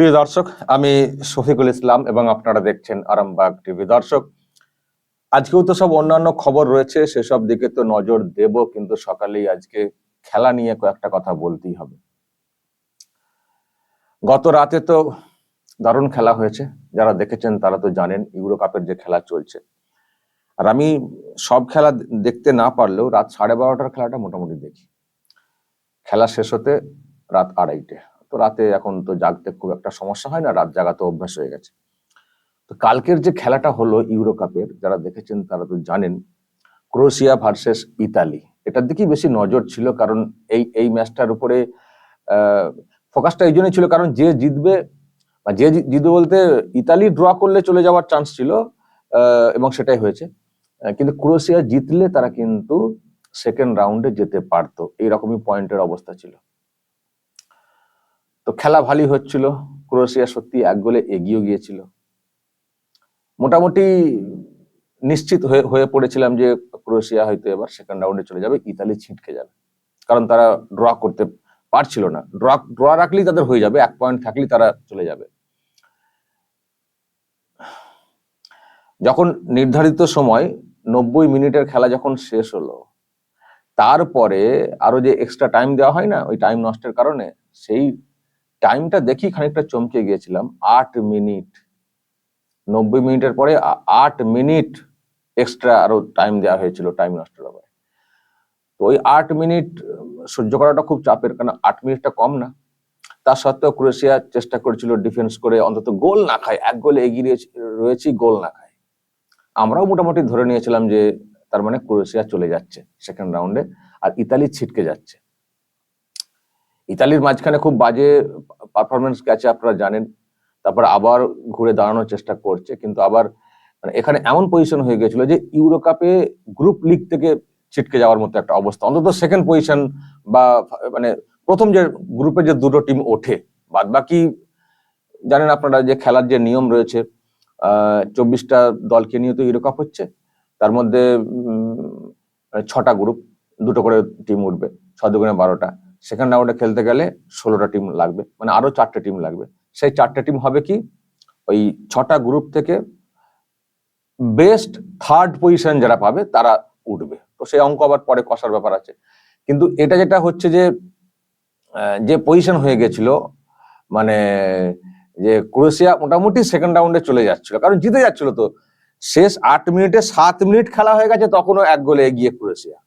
প্রিয় দর্শক, আমি শফিকুল ইসলাম এবং আপনারা দেখছেন আরামবাগ টিভি। দর্শক, আজকেও তো সব অন্যান্য খবর রয়েছে, সেসব দিকে তো নজর দেব, কিন্তু সকালেই আজকে খেলা নিয়ে কয়েকটা কথা বলতেই হবে। গত রাতে তো দারুণ খেলা হয়েছে, যারা দেখেছেন তারা তো জানেন ইউরো কাপের যে খেলা চলছে। আর আমি সব খেলা দেখতে না পারলেও রাত সাড়ে বারোটার খেলাটা মোটামুটি দেখি। খেলা শেষ হতে রাত আড়াইটে। তো রাতে এখন তো জাগতে খুব একটা সমস্যা হয় না, রাত জাগা তো অভ্যাস হয়ে গেছে। তো কালকের যে খেলাটা হলো ইউরো কাপের যারা দেখেছেন তারা তো জানেন, ক্রোয়েশিয়া ভার্সেস ইতালি। এটার দিকেই বেশি নজর ছিল কারণ এই এই ম্যাচটার উপরে ফোকাসটা এই জন্যই ছিল কারণ যে জিতবে যে জিতবে বলতে ইতালি ড্র করলে চলে যাওয়ার চান্স ছিল এবং সেটাই হয়েছে। কিন্তু ক্রোয়েশিয়া জিতলে তারা কিন্তু সেকেন্ড রাউন্ডে যেতে পারতো। এইরকমই পয়েন্টের অবস্থা ছিল। তো খেলা ভালোই হচ্ছিল। ক্রোয়েশিয়া সত্যি এক গোলে এগিয়ে গিয়েছিল। মোটামুটি নিশ্চিত হয়ে হয়ে পড়েছিলাম যে ক্রোয়েশিয়া হয়তো এবার সেকেন্ড রাউন্ডে চলে যাবে, ইতালি ছিটকে যাবে। কারণ তারা ড্র করতে পারছিল না। ড্র ড্র রাখলেই তাদের হয়ে যাবে, এক পয়েন্ট থাকলেই তারা চলে যাবে। যখন নির্ধারিত সময় নব্বই মিনিটের খেলা যখন শেষ হলো, তারপরে আরও যে এক্সট্রা টাইম দেওয়া হয় না, ওই টাইম নষ্টের কারণে সেই টাইমটা দেখি খানিকটা চমকে গিয়েছিলাম। আট মিনিট। নব্বই মিনিটের পরে আট মিনিট এক্সট্রা আরও টাইম দেওয়া হয়েছিল টাইম নষ্টের ব্যাপারে তো ওই আট মিনিট, সহ্য করাটা খুব চাপের কারণ আট মিনিটটা কম না। তা সত্ত্বেও ক্রোয়েশিয়া চেষ্টা করেছিল ডিফেন্স করে, অন্তত গোল না খায়। এক গোলে এগিয়ে রয়েছি গোল না খায়। আমরাও মোটামুটি ধরে নিয়েছিলাম যে, তার মানে ক্রোয়েশিয়া চলে যাচ্ছে সেকেন্ড রাউন্ডে আর ইতালি ছিটকে যাচ্ছে। ইতালির মাঝখানে খুব বাজে পারফরমেন্স গেছে আপনারা জানেন। তারপর আবার ঘুরে দাঁড়ানোর চেষ্টা করছে, কিন্তু আবার মানে এখানে এমন পজিশন হয়ে গেছিল যে ইউরো কাপে গ্রুপ লিগ থেকে ছিটকে যাওয়ার মতো একটা অবস্থা। অন্তত সেকেন্ড পজিশন বা মানে প্রথম যে গ্রুপে যে দুটো টিম ওঠে। বাদ বাকি জানেন আপনারা যে খেলার যে নিয়ম রয়েছে চব্বিশটা দলকে নিয়ে তো ইউরো কাপ হচ্ছে। তার মধ্যে ছটা গ্রুপ দুটো করে টিম উঠবে ছ দুগুণে বারোটা। সেকেন্ড রাউন্ডে খেলতে গেলে ষোলোটা টিম লাগবে মানে আরও চারটে টিম লাগবে। সেই চারটে টিম হবে কি? ওই ছটা গ্রুপ থেকে বেস্ট থার্ড পজিশন যারা পাবে তারা উঠবে। তো সেই অঙ্ক আবার পরে কষার ব্যাপার আছে। কিন্তু এটা যেটা হচ্ছে যে যে পজিশন হয়ে গেছিল মানে যে ক্রোয়েশিয়া মোটামুটি সেকেন্ড রাউন্ডে চলে যাচ্ছিল, কারণ জিতে যাচ্ছিল তো। শেষ আট মিনিটে সাত মিনিট খেলা হয়ে গেছে, তখনও এক গোলে এগিয়ে ক্রোয়েশিয়া।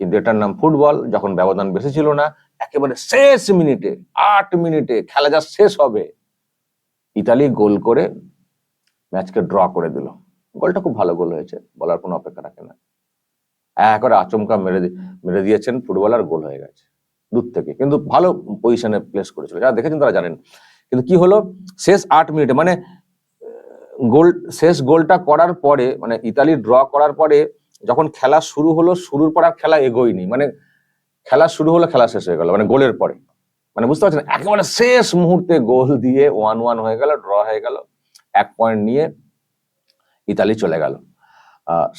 কিন্তু এটার নাম ফুটবল, যখন ব্যবধান বেশি ছিল না, একেবারে শেষ মিনিটে, আট মিনিটে খেলা যা শেষ হবে, ইতালি গোল করে ম্যাচকে ড্র করে দিল। গোলটা খুব ভালো গোল হয়েছে, বলার কোনো অপেক্ষা রাখে না। এক করে আচমকা মেরে মেরে দিয়েছেন ফুটবলার, গোল হয়ে গেছে, দূর থেকে। কিন্তু ভালো পজিশনে প্লেস করেছিল। যারা দেখেছেন তারা জানেন। কিন্তু কি হলো? শেষ আট মিনিটে মানে গোল, শেষ গোলটা করার পরে মানে ইতালি ড্র করার পরে যখন খেলা শুরু হলো, শুরুর পর আর খেলা এগোয়নি। মানে খেলা শুরু হলো, খেলা শেষ হয়ে গেল মানে গোলের পরে। মানে বুঝতে পারছেন? একেবারে শেষ মুহূর্তে গোল দিয়ে ওয়ান ওয়ান হয়ে গেল ড্র হয়ে গেল। এক পয়েন্ট নিয়ে ইতালি চলে গেল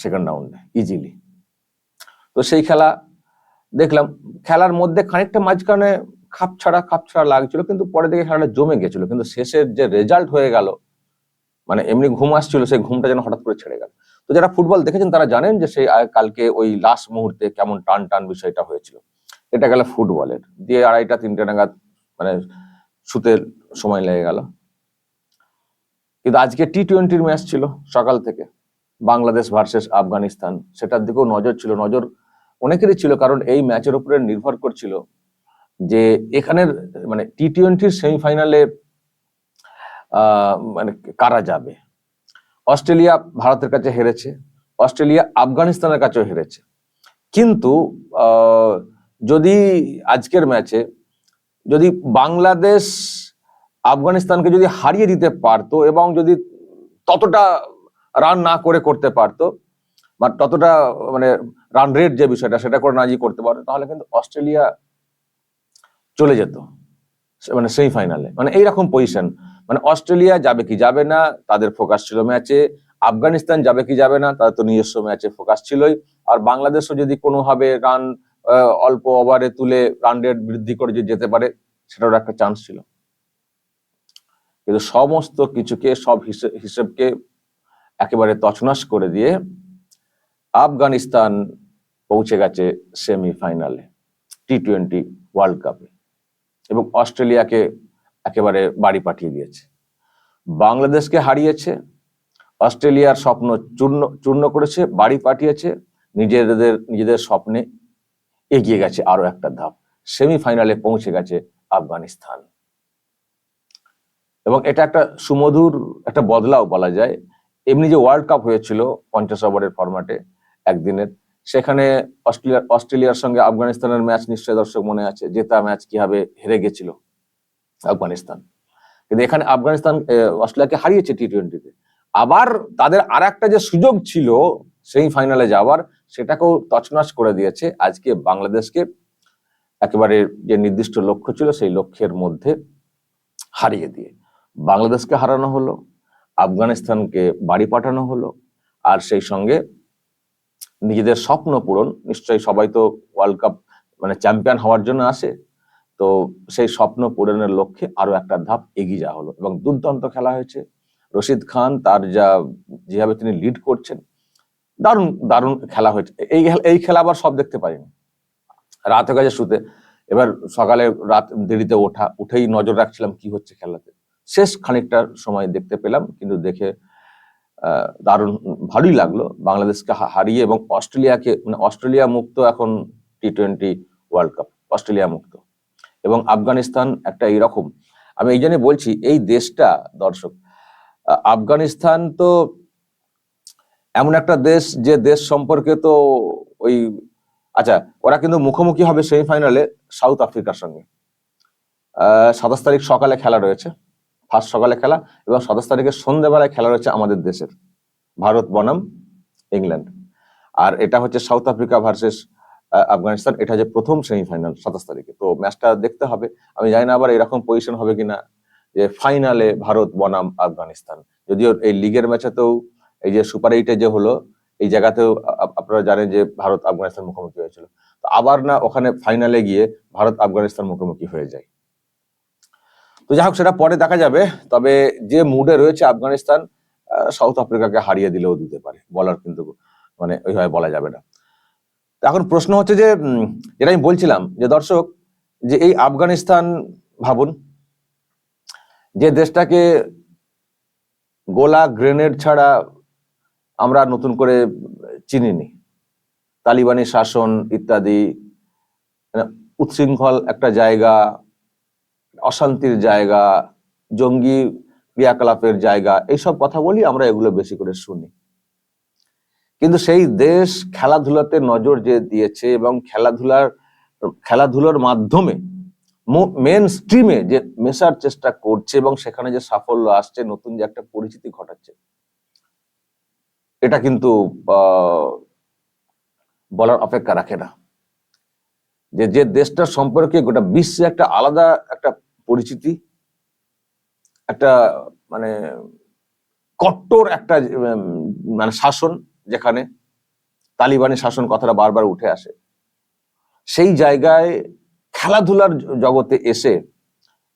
সেকেন্ড রাউন্ডে ইজিলি তো সেই খেলা দেখলাম। খেলার মধ্যে খানিকটা মাঝখানে খাপ ছাড়া খাপ ছাড়া লাগছিল, কিন্তু পরে দিকে খেলাটা জমে গেছিল। কিন্তু শেষের যে রেজাল্ট হয়ে গেল মানে এমনি ঘুম আসছিল, সেই ঘুমটা যেন হঠাৎ করে ছেড়ে গেল। তো যারা ফুটবল দেখেছেন তারা জানেন যে সেই কালকে ওই লাস্ট মুহূর্তে কেমন টান টান বিষয়টা হয়েছিল। এটা গেল ফুটবলের। দিয়ে আড়াইটা, তিনটে নাগাদ মানে শুতে সময় লেগে গেল। কিন্তু আজকে টি টোয়েন্টির ম্যাচ ছিল সকাল থেকে। বাংলাদেশ ভার্সেস আফগানিস্তান। সেটার দিকেও নজর ছিল। নজর অনেকেরই ছিল, কারণ এই ম্যাচের উপরে নির্ভর করছিল যে এখানের মানে টি টোয়েন্টির সেমিফাইনালে মানে কারা যাবে? অস্ট্রেলিয়া ভারতের কাছে হেরেছে, অস্ট্রেলিয়া আফগানিস্তানের কাছেও হেরেছে। কিন্তু যদি আজকের ম্যাচে যদি বাংলাদেশ আফগানিস্তানকে যদি হারিয়ে দিতে পারতো এবং যদি ততটা রান না করে করতে পারতো, বা ততটা মানে রান রেট যে বিষয়টা, সেটা করে না করতে পারতো, তাহলে কিন্তু অস্ট্রেলিয়া চলে যেত। মানে সেমিফাইনালে মানে এইরকম পজিশন মানে অস্ট্রেলিয়া যাবে কি যাবে না, তাদের ফোকাস ছিল ম্যাচে আফগানিস্তান যাবে কি যাবে না, তাদের তো নিজস্ব ম্যাচে ফোকাস ছিলই। আর বাংলাদেশও যদি কোনোভাবে রান অল্প ওভারে তুলে রান রেট বৃদ্ধি করে যদি যেতে পারে, সেটারও একটা চান্স ছিল। কিন্তু সমস্ত কিছুকে, সব হিসেব হিসেবকে একেবারে তছনছ করে দিয়ে আফগানিস্তান পৌঁছে গেছে সেমিফাইনালে টি টোয়েন্টি ওয়ার্ল্ড কাপে এবং অস্ট্রেলিয়াকে একেবারে বাড়ি পাঠিয়ে দিয়েছে। বাংলাদেশকে হারিয়েছে, অস্ট্রেলিয়ার স্বপ্ন চূর্ণ চূর্ণ করেছে, বাড়ি পাঠিয়েছে, নিজেদের নিজেদের স্বপ্নে এগিয়ে গেছে আরও একটা ধাপ। সেমিফাইনালে পৌঁছে গেছে আফগানিস্তান। এবং এটা একটা সুমধুর, একটা বদলাও বলা যায়। এমনি যে ওয়ার্ল্ড কাপ হয়েছিল পঞ্চাশ ওভারের ফরম্যাটে একদিনের সেখানে অস্ট্রেলিয়া, অস্ট্রেলিয়ার সঙ্গে আফগানিস্তানের ম্যাচ নিশ্চয় দর্শক মনে আছে, জেতা ম্যাচ কীভাবে হেরে গেছিল আফগানিস্তান। কিন্তু এখানে আফগানিস্তান অস্ট্রেলিয়াকে হারিয়েছে টি টোয়েন্টিতে আবার তাদের আর একটা যে সুযোগ ছিল সেই ফাইনালে যাওয়ার, সেটাকেও তছনছ করে দিয়েছে। আজকে বাংলাদেশকে একেবারে যে নির্দিষ্ট লক্ষ্য ছিল, সেই লক্ষ্যের মধ্যে হারিয়ে দিয়ে। বাংলাদেশকে হারানো হলো, আফগানিস্তানকে বাড়ি পাঠানো হলো, আর সেই সঙ্গে নিজেদের স্বপ্ন পূরণ, নিশ্চয়ই সবাই তো ওয়ার্ল্ড কাপ মানে চ্যাম্পিয়ন হওয়ার জন্য আসে। তো সেই স্বপ্ন পূরণের লক্ষ্যে আরও একটা ধাপ এগিয়ে যাওয়া হলো এবং দুর্দান্ত খেলা হয়েছে। রশিদ খান তার যা, যেভাবে তিনি লিড করছেন, দারুণ দারুণ খেলা হয়েছে। এই এই খেলা আবার সব দেখতে পারিনি রাত হয়ে গেছে শুতে। এবার সকালে রাত দেরিতে ওঠা, উঠেই নজর রাখছিলাম কি হচ্ছে খেলাতে। শেষ খানিকটা সময় দেখতে পেলাম, কিন্তু দেখে দারুণ ভালোই লাগল। বাংলাদেশকে হারিয়ে এবং অস্ট্রেলিয়াকে মানে অস্ট্রেলিয়া মুক্ত এখন T twenty world cup Australia মুক্ত। এবং আফগানিস্তান একটা এইরকম। আমি এই জন্য বলছি, এই দেশটা, দর্শক আফগানিস্তান তো এমন একটা দেশ যে দেশ সম্পর্কে তো ওই আচ্ছা ওরা কিন্তু মুখোমুখি হবে সেমিফাইনালে সাউথ আফ্রিকার সঙ্গে। সাতাশ তারিখ সকালে খেলা রয়েছে। ফার্স্ট সকালে খেলা এবং সাতাশ তারিখের সন্ধ্যেবেলায় খেলা রয়েছে আমাদের দেশের। ভারত বনাম, ইংল্যান্ড। আর এটা হচ্ছে সাউথ আফ্রিকা ভার্সেস আফগানিস্তান। এটা হচ্ছে প্রথম সেমিফাইনাল সাতাশ তারিখে। তো ম্যাচটা দেখতে হবে। আমি জানি না আবার এরকম পজিশন হবে কিনা যে ফাইনালে ভারত বনাম, আফগানিস্তান। যদিও এই লিগের ম্যাচেতেও এই যে সুপার এইটে যে হলো, এই জায়গাতেও আপনারা জানেন যে ভারত আফগানিস্তান মুখোমুখি হয়েছিল। তো আবার না ওখানে ফাইনালে গিয়ে ভারত আফগানিস্তান মুখোমুখি হয়ে যায়। তো যাই হোক, সেটা পরে দেখা যাবে। তবে যে মুডে রয়েছে আফগানিস্তান সাউথ আফ্রিকাকে হারিয়ে দিলেও দিতে পারে। বলার কিন্তু মানে ওইভাবে বলা যাবে না। এখন প্রশ্ন হচ্ছে যে যেটা আমি বলছিলাম, যে দর্শক, যে এই আফগানিস্তান ভাবুন, যে দেশটাকে গোলা গ্রেনেড ছাড়া আমরা নতুন করে চিনিনি। তালিবানি শাসন ইত্যাদি মানে উচ্ছৃঙ্খল একটা জায়গা অশান্তির জায়গা, জঙ্গি ক্রিয়াকলাপের জায়গা, এইসব কথা বলি আমরা এগুলো বেশি করে শুনি। কিন্তু সেই দেশ খেলাধুলাতে নজর যে দিয়েছে এবং খেলাধুলার খেলাধুলার মাধ্যমে মেন স্ট্রিমে যে মেশার চেষ্টা করছে এবং সেখানে যে সাফল্য আসছে, নতুন যে একটা পরিচিতি ঘটাচ্ছে, এটা কিন্তু বলার অপেক্ষা রাখে না। যে যে দেশটার সম্পর্কে গোটা বিশ্বে একটা আলাদা একটা পরিচিতি, একটা মানে কট্টর একটা মানে শাসন যেখানে তালিবানি শাসন কথাটা বারবার উঠে আসে। সেই জায়গায় খেলাধুলার জগতে এসে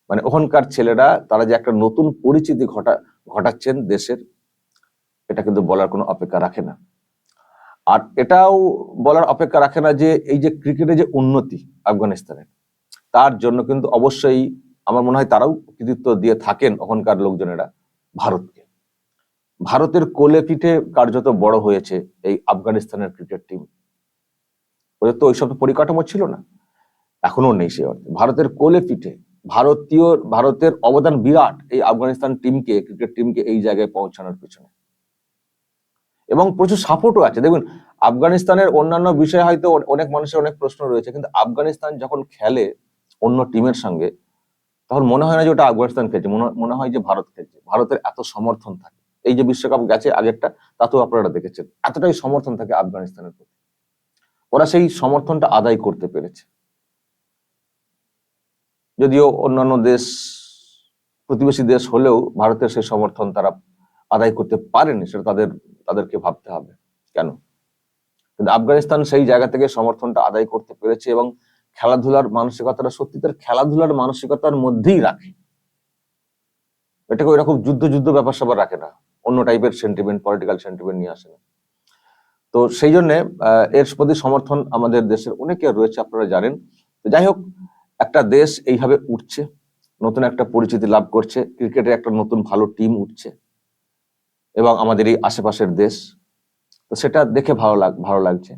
মানে ওখানকার ছেলেরা, তারা যে একটা নতুন পরিচিতি ঘটা, ঘটাচ্ছেন দেশের, এটা কিন্তু বলার কোনো অপেক্ষা রাখে না। আর এটাও বলার অপেক্ষা রাখে না যে, এই যে ক্রিকেটে যে উন্নতি আফগানিস্তানের, তার জন্য কিন্তু অবশ্যই আমার মনে হয় তারাও কৃতিত্ব দিয়ে থাকেন ওখানকার লোকজনেরা ভারতকে। ভারতের কোলে পিঠে কার্যত বড় হয়েছে এই আফগানিস্তানের ক্রিকেট টিম ওদের তো ওইসব পরিকাঠামো ছিল না। এখনও নেই সে ভারতের কোলে পিঠে ভারতীয়, ভারতের অবদান বিরাট এই আফগানিস্তান টিমকে ক্রিকেট টিমকে এই জায়গায় পৌঁছানোর পিছনে। এবং প্রচুর সাপোর্টও আছে। দেখুন, আফগানিস্তানের অন্যান্য বিষয়ে হয়তো অনেক মানুষের অনেক প্রশ্ন রয়েছে, কিন্তু আফগানিস্তান যখন খেলে অন্য টিমের সঙ্গে তখন মনে হয় না যে ওটা আফগানিস্তান খেলছে, মনে হয় যে ভারত খেলছে। ভারতের এত সমর্থন থাকে। এই যে বিশ্বকাপ গেছে আগেরটা তাতেও আপনারা দেখেছেন। এতটাই সমর্থন থাকে আফগানিস্তানের প্রতি। ওরা সেই সমর্থনটা আদায় করতে পেরেছে। যদিও অন্যান্য দেশ, প্রতিবেশী দেশ হলেও ভারতের সেই সমর্থন তারা আদায় করতে পারেনি, সেটা তাদের, তাদেরকে ভাবতে হবে। কেন? কিন্তু আফগানিস্তান সেই জায়গা থেকে সমর্থনটা আদায় করতে পেরেছে এবং খেলাধুলার মানসিকতাটা সত্যি তার খেলাধুলার মানসিকতার মধ্যেই রাখে। এটাকে ওইরকম যুদ্ধ যুদ্ধ ব্যাপার স্যাপার রাখে না। অন্য টাইপের সেন্টিমেন্ট পলিটিক্যাল সেন্টিমেন্ট নিয়ে আসে না। তো সেই জন্য এর প্রতি সমর্থন আমাদের দেশের অনেকে রয়েছে, আপনারা জানেন। তো যাই হোক, একটা দেশ এইভাবে উঠছে, নতুন একটা পরিচিতি লাভ করছে, ক্রিকেটে একটা নতুন ভালো টিম উঠছে, এবং আমাদের এই আশেপাশের দেশ। তো সেটা দেখে ভালো লাগ, ভালো লাগছে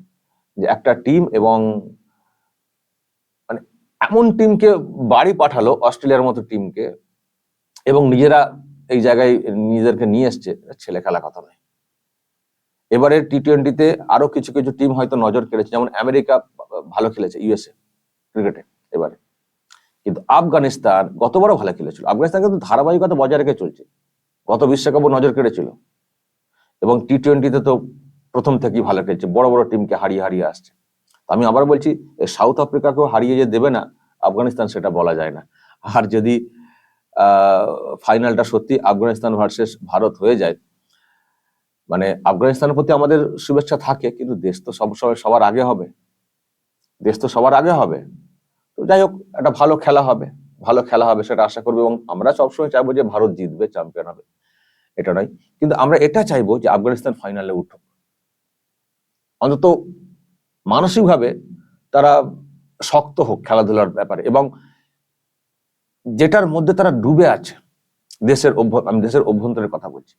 যে একটা টিম এবং এমন টিমকে বাড়ি পাঠালো, অস্ট্রেলিয়ার মতো টিমকে, এবং নিজেরা এই জায়গায় নিজেদেরকে নিয়ে এসছে, ছেলে খেলা কথা নয়। এবারের টি টোয়েন্টিতে আরও কিছু কিছু টিম হয়তো নজর কেড়েছে, যেমন আমেরিকা ভালো খেলেছে, ইউএসএ ক্রিকেটে এবারে। কিন্তু আফগানিস্তান গতবারও ভালো খেলেছিল। আফগানিস্তান কিন্তু ধারাবাহিকতা বজায় রেখে চলছে। গত বিশ্বকাপও নজর কেড়েছিল। এবং টি টোয়েন্টিতে তো প্রথম থেকেই ভালো খেলছে। বড় বড় টিমকে হারিয়ে হারিয়ে আসছে। আমি আবার বলছি সাউথ আফ্রিকাকেও হারিয়ে যে দেবে না, আফগানিস্তান সেটা বলা যায় না। আর যদি ফাইনালটা সত্যি আফগানিস্তান ভার্সেস ভারত হয়ে যায় মানে আফগানিস্তানের প্রতি আমাদের শুভেচ্ছা থাকে, কিন্তু দেশ তো সবসময় সবার আগে হবে। দেশ তো সবার আগে হবে। তো যাই হোক, একটা ভালো খেলা হবে, ভালো খেলা হবে সেটা আশা করব, এবং আমরা সবসময় চাইব যে ভারত জিতবে চ্যাম্পিয়ন হবে। এটা নয়। কিন্তু আমরা এটা চাইব যে আফগানিস্তান ফাইনালে উঠুক। অন্তত মানসিকভাবে তারা শক্ত হোক খেলাধুলার ব্যাপারে এবং যেটার মধ্যে তারা ডুবে আছে, দেশের আমি দেশের অভ্যন্তরের কথা বলছি,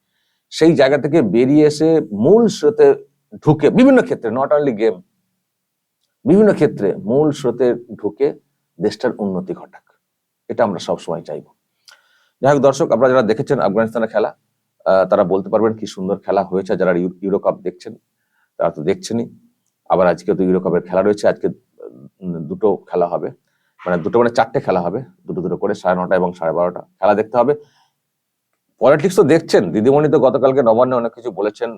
সেই জায়গা থেকে বেরিয়ে এসে মূল স্রোতে ঢুকে বিভিন্ন ক্ষেত্রে নট অনলি গেম বিভিন্ন ক্ষেত্রে মূল স্রোতে ঢুকে দেশটার উন্নতি ঘটাক। এটা আমরা সবসময় চাইব। যাই হোক দর্শক, আপনারা যারা দেখেছেন আফগানিস্তানের খেলা তারা বলতে পারবেন কি সুন্দর খেলা হয়েছে। যারা ইউ- ইউরো কাপ দেখছেন, তারা তো দেখছেনই। আবার আজকে তো ইউরো কাপের খেলা রয়েছে। আজকে দুটো খেলা হবে। মানে দুটো মানে চারটে খেলা হবে। দুটো দুটো করে, সাড়ে নটা এবং সাড়ে বারোটা। খেলা দেখতে হবে। পলিটিক্স তো দেখছেন। দিদিমণি তো গতকালকে নবান্নে অনেক কিছু বলেছেন।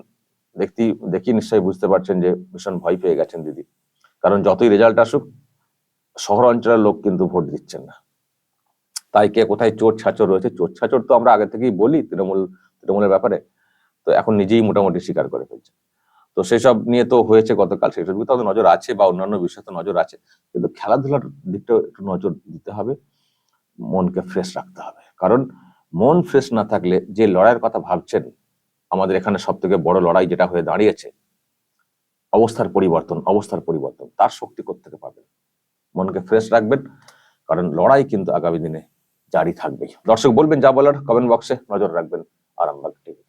দেখতে দেখি নিশ্চয়ই বুঝতে পারছেন যে ভীষণ ভয় পেয়ে গেছেন দিদি। কারণ যতই রেজাল্ট আসুক, শহর অঞ্চলের লোক কিন্তু ভোট দিচ্ছেন না। তাই কে কোথায় চোর ছাচর রয়েছে, চোর ছাচর তো আমরা আগে থেকেই বলি তৃণমূল, তৃণমূলের ব্যাপারে। তো এখন নিজেই মোটামুটি স্বীকার করে ফেলছে তো সেসব নিয়ে তো হয়েছে গতকাল, সেসব দিকে তো আমাদের নজর আছে বা অন্যান্য বিষয়ে তো নজর আছে। কিন্তু খেলাধুলার দিকটাও একটু নজর দিতে হবে, মনকে ফ্রেশ রাখতে হবে। কারণ মন ফ্রেশ না থাকলে যে লড়াইয়ের কথা ভাবছেন, আমাদের এখানে সব থেকে বড় লড়াই যেটা হয়ে দাঁড়িয়েছে, অবস্থার পরিবর্তন অবস্থার পরিবর্তন, তার শক্তি থেকে পাবেন? মনকে ফ্রেশ রাখবেন, কারণ লড়াই কিন্তু আগামী দিনে জারি থাকবেই। দর্শক, বলবেন যা বলার কমেন্ট বক্সে নজর রাখবেন আরামবাগ টিভি